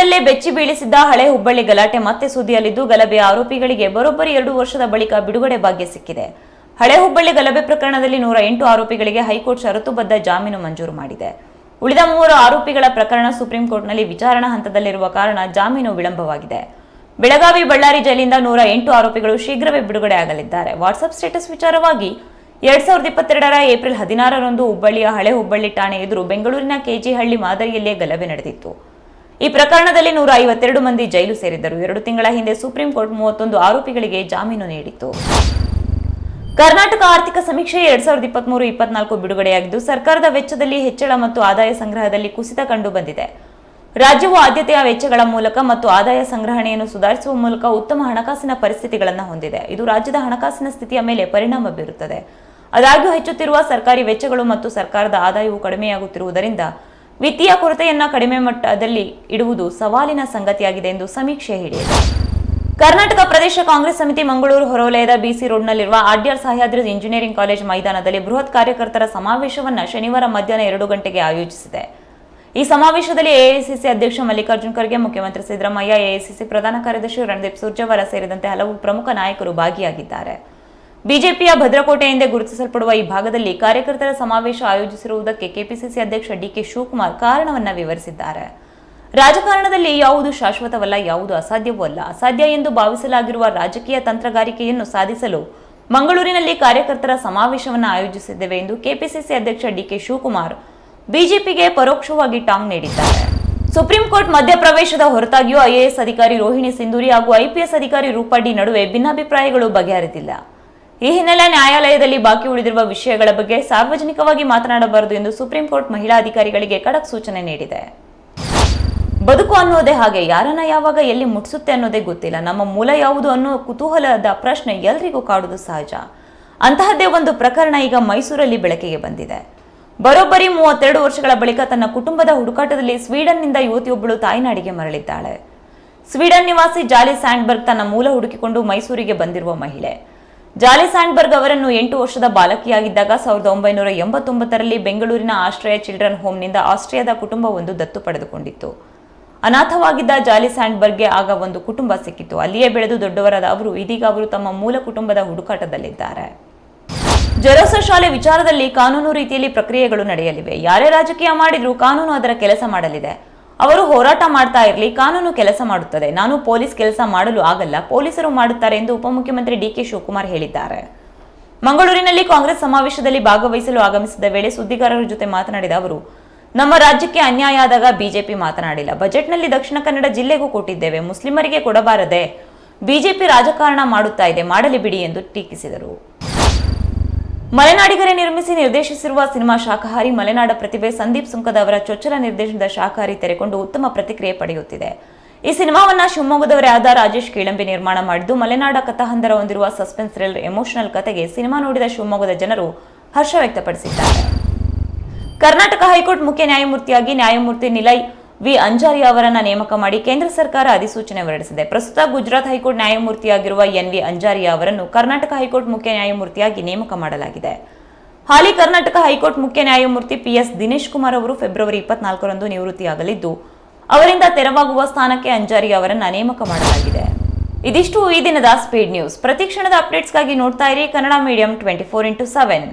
ಬೆಂಗಳೂರಿನಲ್ಲೇ ಬೆಚ್ಚಿ ಬೀಳಿಸಿದ್ದ ಹಳೆ ಹುಬ್ಬಳ್ಳಿ ಗಲಾಟೆ ಮತ್ತೆ ಸುದ್ದಿಯಲ್ಲಿದ್ದು, ಗಲಭೆ ಆರೋಪಿಗಳಿಗೆ ಬರೋಬ್ಬರಿ ಎರಡು ವರ್ಷದ ಬಳಿಕ ಬಿಡುಗಡೆ ಭಾಗ್ಯ ಸಿಕ್ಕಿದೆ. ಹಳೆ ಹುಬ್ಬಳ್ಳಿ ಗಲಭೆ ಪ್ರಕರಣದಲ್ಲಿ ನೂರ ಎಂಟು ಆರೋಪಿಗಳಿಗೆ ಹೈಕೋರ್ಟ್ ಷರತ್ತುಬದ್ಧ ಜಾಮೀನು ಮಂಜೂರು ಮಾಡಿದೆ. ಉಳಿದ ಮೂವರು ಆರೋಪಿಗಳ ಪ್ರಕರಣ ಸುಪ್ರೀಂ ಕೋರ್ಟ್ನಲ್ಲಿ ವಿಚಾರಣಾ ಹಂತದಲ್ಲಿರುವ ಕಾರಣ ಜಾಮೀನು ವಿಳಂಬವಾಗಿದೆ. ಬೆಳಗಾವಿ ಬಳ್ಳಾರಿ ಜೈಲಿಂದ ನೂರ ಎಂಟು ಆರೋಪಿಗಳು ಶೀಘ್ರವೇ ಬಿಡುಗಡೆ ಆಗಲಿದ್ದಾರೆ. ವಾಟ್ಸಪ್ ಸ್ಟೇಟಸ್ ವಿಚಾರವಾಗಿ, ಎರಡ್ ಸಾವಿರದ ಇಪ್ಪತ್ತೆರಡರ ಏಪ್ರಿಲ್ ಹದಿನಾರರಂದು ಹುಬ್ಬಳ್ಳಿಯ ಹಳೆ ಹುಬ್ಬಳ್ಳಿ ಠಾಣೆ ಎದುರು ಬೆಂಗಳೂರಿನ ಕೆಜಿಹಳ್ಳಿ ಮಾದರಿಯಲ್ಲೇ ಗಲಭೆ ನಡೆದಿತ್ತು. ಈ ಪ್ರಕರಣದಲ್ಲಿ ನೂರ ಐವತ್ತೆರಡು ಮಂದಿ ಜೈಲು ಸೇರಿದ್ದರು. ಎರಡು ತಿಂಗಳ ಹಿಂದೆ ಸುಪ್ರೀಂ ಕೋರ್ಟ್ ಮೂವತ್ತೊಂದು ಆರೋಪಿಗಳಿಗೆ ಜಾಮೀನು ನೀಡಿತ್ತು. ಕರ್ನಾಟಕ ಆರ್ಥಿಕ ಸಮೀಕ್ಷೆ ಎರಡ್ ಸಾವಿರದ ಇಪ್ಪತ್ಮೂರು ಇಪ್ಪತ್ನಾಲ್ಕು ಬಿಡುಗಡೆಯಾಗಿದ್ದು, ಸರ್ಕಾರದ ವೆಚ್ಚದಲ್ಲಿ ಹೆಚ್ಚಳ ಮತ್ತು ಆದಾಯ ಸಂಗ್ರಹದಲ್ಲಿ ಕುಸಿತ ಕಂಡು ಬಂದಿದೆ ರಾಜ್ಯವು ಆದ್ಯತೆಯ ವೆಚ್ಚಗಳ ಮೂಲಕ ಮತ್ತು ಆದಾಯ ಸಂಗ್ರಹಣೆಯನ್ನು ಸುಧಾರಿಸುವ ಮೂಲಕ ಉತ್ತಮ ಹಣಕಾಸಿನ ಪರಿಸ್ಥಿತಿಗಳನ್ನು ಹೊಂದಿದೆ. ಇದು ರಾಜ್ಯದ ಹಣಕಾಸಿನ ಸ್ಥಿತಿಯ ಮೇಲೆ ಪರಿಣಾಮ ಬೀರುತ್ತದೆ. ಆದಾಗ್ಯೂ ಹೆಚ್ಚುತ್ತಿರುವ ಸರ್ಕಾರಿ ವೆಚ್ಚಗಳು ಮತ್ತು ಸರ್ಕಾರದ ಆದಾಯವು ಕಡಿಮೆಯಾಗುತ್ತಿರುವುದರಿಂದ ವಿತ್ತೀಯ ಕೊರತೆಯನ್ನ ಕಡಿಮೆ ಮಟ್ಟದಲ್ಲಿ ಇಡುವುದು ಸವಾಲಿನ ಸಂಗತಿಯಾಗಿದೆ ಎಂದು ಸಮೀಕ್ಷೆ ಹೇಳಿದೆ. ಕರ್ನಾಟಕ ಪ್ರದೇಶ ಕಾಂಗ್ರೆಸ್ ಸಮಿತಿ ಮಂಗಳೂರು ಹೊರವಲಯದ ಬಿಸಿ ರೋಡ್ನಲ್ಲಿರುವ ಆಡ್ಯಾರ್ ಸಹ್ಯಾದ್ರಿ ಇಂಜಿನಿಯರಿಂಗ್ ಕಾಲೇಜ್ ಮೈದಾನದಲ್ಲಿ ಬೃಹತ್ ಕಾರ್ಯಕರ್ತರ ಸಮಾವೇಶವನ್ನು ಶನಿವಾರ ಮಧ್ಯಾಹ್ನ ಎರಡು ಗಂಟೆಗೆ ಆಯೋಜಿಸಿದೆ. ಈ ಸಮಾವೇಶದಲ್ಲಿ ಎಐಸಿಸಿ ಅಧ್ಯಕ್ಷ ಮಲ್ಲಿಕಾರ್ಜುನ್ ಖರ್ಗೆ, ಮುಖ್ಯಮಂತ್ರಿ ಸಿದ್ದರಾಮಯ್ಯ ಎಐಸಿಸಿ ಪ್ರಧಾನ ಕಾರ್ಯದರ್ಶಿ ರಣದೀಪ್ ಸುರ್ಜೇವಾಲಾ ಸೇರಿದಂತೆ ಹಲವು ಪ್ರಮುಖ ನಾಯಕರು ಭಾಗಿಯಾಗಿದ್ದಾರೆ. ಬಿಜೆಪಿಯ ಭದ್ರಕೋಟೆ ಎಂದೇ ಗುರುತಿಸಲ್ಪಡುವ ಈ ಭಾಗದಲ್ಲಿ ಕಾರ್ಯಕರ್ತರ ಸಮಾವೇಶ ಆಯೋಜಿಸಿರುವುದಕ್ಕೆ ಕೆಪಿಸಿಸಿ ಅಧ್ಯಕ್ಷ ಡಿಕೆ ಶಿವಕುಮಾರ್ ಕಾರಣವನ್ನ ವಿವರಿಸಿದ್ದಾರೆ. ರಾಜಕಾರಣದಲ್ಲಿ ಯಾವುದು ಶಾಶ್ವತವಲ್ಲ, ಯಾವುದು ಅಸಾಧ್ಯವೂ ಅಲ್ಲ. ಅಸಾಧ್ಯ ಎಂದು ಭಾವಿಸಲಾಗಿರುವ ರಾಜಕೀಯ ತಂತ್ರಗಾರಿಕೆಯನ್ನು ಸಾಧಿಸಲು ಮಂಗಳೂರಿನಲ್ಲಿ ಕಾರ್ಯಕರ್ತರ ಸಮಾವೇಶವನ್ನು ಆಯೋಜಿಸಿದ್ದೇವೆ ಎಂದು ಕೆಪಿಸಿಸಿ ಅಧ್ಯಕ್ಷ ಡಿಕೆ ಶಿವಕುಮಾರ್ ಬಿಜೆಪಿಗೆ ಪರೋಕ್ಷವಾಗಿ ಟಾಂಗ್ ನೀಡಿದ್ದಾರೆ. ಸುಪ್ರೀಂ ಕೋರ್ಟ್ ಮಧ್ಯಪ್ರವೇಶದ ಹೊರತಾಗಿಯೂ ಐಎಎಸ್ ಅಧಿಕಾರಿ ರೋಹಿಣಿ ಸಿಂಧೂರಿ ಹಾಗೂ ಐಪಿಎಸ್ ಅಧಿಕಾರಿ ರೂಪಾಡಿ ನಡುವೆ ಭಿನ್ನಾಭಿಪ್ರಾಯಗಳು ಬಗೆಹರಿದಿಲ್ಲ. ಈ ಹಿನ್ನೆಲೆ ನ್ಯಾಯಾಲಯದಲ್ಲಿ ಬಾಕಿ ಉಳಿದಿರುವ ವಿಷಯಗಳ ಬಗ್ಗೆ ಸಾರ್ವಜನಿಕವಾಗಿ ಮಾತನಾಡಬಾರದು ಎಂದು ಸುಪ್ರೀಂ ಕೋರ್ಟ್ ಮಹಿಳಾ ಅಧಿಕಾರಿಗಳಿಗೆ ಖಡಕ್ ಸೂಚನೆ ನೀಡಿದೆ. ಬದುಕು ಅನ್ನೋದೇ ಹಾಗೆ, ಯಾರನ್ನ ಯಾವಾಗ ಎಲ್ಲಿ ಮುಟ್ಸುತ್ತೆ ಅನ್ನೋದೇ ಗೊತ್ತಿಲ್ಲ. ನಮ್ಮ ಮೂಲ ಯಾವುದು ಅನ್ನೋ ಕುತೂಹಲದ ಪ್ರಶ್ನೆ ಎಲ್ರಿಗೂ ಕಾಡುವುದು ಸಹಜ. ಅಂತಹದ್ದೇ ಒಂದು ಪ್ರಕರಣ ಈಗ ಮೈಸೂರಲ್ಲಿ ಬೆಳಕಿಗೆ ಬಂದಿದೆ. ಬರೋಬ್ಬರಿ ಮೂವತ್ತೆರಡು ವರ್ಷಗಳ ಬಳಿಕ ತನ್ನ ಕುಟುಂಬದ ಹುಡುಕಾಟದಲ್ಲಿ ಸ್ವೀಡನ್ನಿಂದ ಯುವತಿಯೊಬ್ಬಳು ತಾಯ್ನಾಡಿಗೆ ಮರಳಿದ್ದಾಳೆ. ಸ್ವೀಡನ್ ನಿವಾಸಿ ಜಾಲಿ ಸ್ಯಾಂಡ್ಬರ್ಗ್ ತನ್ನ ಮೂಲ ಹುಡುಕಿಕೊಂಡು ಮೈಸೂರಿಗೆ ಬಂದಿರುವ ಮಹಿಳೆ. ಜಾಲಿ ಸ್ಯಾಂಡ್ಬರ್ಗ್ ಅವರನ್ನು ಎಂಟು ವರ್ಷದ ಬಾಲಕಿಯಾಗಿದ್ದಾಗ ಸಾವಿರದ ಒಂಬೈನೂರ ಎಂಬತ್ತೊಂಬತ್ತರಲ್ಲಿ ಬೆಂಗಳೂರಿನ ಆಶ್ರಯ ಚಿಲ್ಡ್ರನ್ ಹೋಮ್ನಿಂದ ಆಸ್ಟ್ರಿಯಾದ ಕುಟುಂಬವೊಂದು ದತ್ತು ಪಡೆದುಕೊಂಡಿತ್ತು. ಅನಾಥವಾಗಿದ್ದ ಜಾಲಿ ಸ್ಯಾಂಡ್ಬರ್ಗ್ಗೆ ಆಗ ಒಂದು ಕುಟುಂಬ ಸಿಕ್ಕಿತು. ಅಲ್ಲಿಯೇ ಬೆಳೆದು ದೊಡ್ಡವರಾದ ಅವರು ಇದೀಗ ಅವರು ತಮ್ಮ ಮೂಲ ಕುಟುಂಬದ ಹುಡುಕಾಟದಲ್ಲಿದ್ದಾರೆ. ಜೆರೋಸ ಶಾಲೆ ವಿಚಾರದಲ್ಲಿ ಕಾನೂನು ರೀತಿಯಲ್ಲಿ ಪ್ರಕ್ರಿಯೆಗಳು ನಡೆಯಲಿವೆ. ಯಾರೇ ರಾಜಕೀಯ ಮಾಡಿದ್ರೂ ಕಾನೂನು ಅದರ ಕೆಲಸ ಮಾಡಲಿದೆ. ಅವರು ಹೋರಾಟ ಮಾಡ್ತಾ ಇರಲಿ, ಕಾನೂನು ಕೆಲಸ ಮಾಡುತ್ತದೆ. ನಾನು ಪೊಲೀಸ್ ಕೆಲಸ ಮಾಡಲು ಆಗಲ್ಲ, ಪೊಲೀಸರು ಮಾಡುತ್ತಾರೆ ಎಂದು ಉಪಮುಖ್ಯಮಂತ್ರಿ ಡಿಕೆ ಶಿವಕುಮಾರ್ ಹೇಳಿದ್ದಾರೆ. ಮಂಗಳೂರಿನಲ್ಲಿ ಕಾಂಗ್ರೆಸ್ ಸಮಾವೇಶದಲ್ಲಿ ಭಾಗವಹಿಸಲು ಆಗಮಿಸಿದ ವೇಳೆ ಸುದ್ದಿಗಾರರ ಜೊತೆ ಮಾತನಾಡಿದ ಅವರು, ನಮ್ಮ ರಾಜ್ಯಕ್ಕೆ ಅನ್ಯಾಯ ಆದಾಗ ಬಿಜೆಪಿ ಮಾತನಾಡಿಲ್ಲ. ಬಜೆಟ್ನಲ್ಲಿ ದಕ್ಷಿಣ ಕನ್ನಡ ಜಿಲ್ಲೆಗೂ ಕೊಟ್ಟಿದ್ದೇವೆ. ಮುಸ್ಲಿಮರಿಗೆ ಕೊಡಬಾರದೆ, ಬಿಜೆಪಿ ರಾಜಕಾರಣ ಮಾಡುತ್ತಾ ಇದೆ, ಮಾಡಲಿ ಬಿಡಿ ಎಂದು ಟೀಕಿಸಿದರು. ಮಲೆನಾಡಿಗರೇ ನಿರ್ಮಿಸಿ ನಿರ್ದೇಶಿಸಿರುವ ಸಿನಿಮಾ ಶಾಖಹಾರಿ ಮಲೆನಾಡ ಪ್ರತಿಭೆ ಸಂದೀಪ್ ಸುಂಕದ ಅವರ ಚೊಚ್ಚಲ ನಿರ್ದೇಶನದ ಶಾಖಹಾರಿ ತೆರೆಕೊಂಡು ಉತ್ತಮ ಪ್ರತಿಕ್ರಿಯೆ ಪಡೆಯುತ್ತಿದೆ. ಈ ಸಿನಿಮಾವನ್ನ ಶಿವಮೊಗ್ಗದವರೇ ಆದ ರಾಜೇಶ್ ಕೀಳಂಬಿ ನಿರ್ಮಾಣ ಮಾಡಿದ್ದು, ಮಲೆನಾಡ ಕಥಾಹಂದರ ಹೊಂದಿರುವ ಸಸ್ಪೆನ್ಸ್ ಥ್ರಿಲ್ಲರ್, ಎಮೋಷನಲ್ ಕತೆಗೆ ಸಿನಿಮಾ ನೋಡಿದ ಶಿವಮೊಗ್ಗದ ಜನರು ಹರ್ಷ ವ್ಯಕ್ತಪಡಿಸಿದ್ದಾರೆ. ಕರ್ನಾಟಕ ಹೈಕೋರ್ಟ್ ಮುಖ್ಯ ನ್ಯಾಯಮೂರ್ತಿಯಾಗಿ ನ್ಯಾಯಮೂರ್ತಿ ನಿಲಯ್ ವಿ. ಅಂಜಾರಿ ಅವರನ್ನ ನೇಮಕ ಮಾಡಿ ಕೇಂದ್ರ ಸರ್ಕಾರ ಅಧಿಸೂಚನೆ ಹೊರಡಿಸಿದೆ. ಪ್ರಸ್ತುತ ಗುಜರಾತ್ ಹೈಕೋರ್ಟ್ ನ್ಯಾಯಮೂರ್ತಿಯಾಗಿರುವ ಎನ್. ವಿ. ಅಂಜಾರಿ ಅವರನ್ನು ಕರ್ನಾಟಕ ಹೈಕೋರ್ಟ್ ಮುಖ್ಯ ನ್ಯಾಯಮೂರ್ತಿಯಾಗಿ ನೇಮಕ ಮಾಡಲಾಗಿದೆ. ಹಾಲಿ ಕರ್ನಾಟಕ ಹೈಕೋರ್ಟ್ ಮುಖ್ಯ ನ್ಯಾಯಮೂರ್ತಿ ಪಿಎಸ್ ದಿನೇಶ್ ಕುಮಾರ್ ಅವರು ಫೆಬ್ರವರಿ ಇಪ್ಪತ್ನಾಲ್ಕರಂದು ನಿವೃತ್ತಿಯಾಗಲಿದ್ದು, ಅವರಿಂದ ತೆರವಾಗುವ ಸ್ಥಾನಕ್ಕೆ ಅಂಜಾರಿ ಅವರನ್ನ ನೇಮಕ ಮಾಡಲಾಗಿದೆ. ಇದಿಷ್ಟು ಈ ದಿನದ ಸ್ಪೀಡ್ ನ್ಯೂಸ್. ಪ್ರತಿಕ್ಷಣದ ಅಪ್ಡೇಟ್ಸ್ಗಾಗಿ ನೋಡ್ತಾ ಇರಿ Kannada medium twenty four into seven.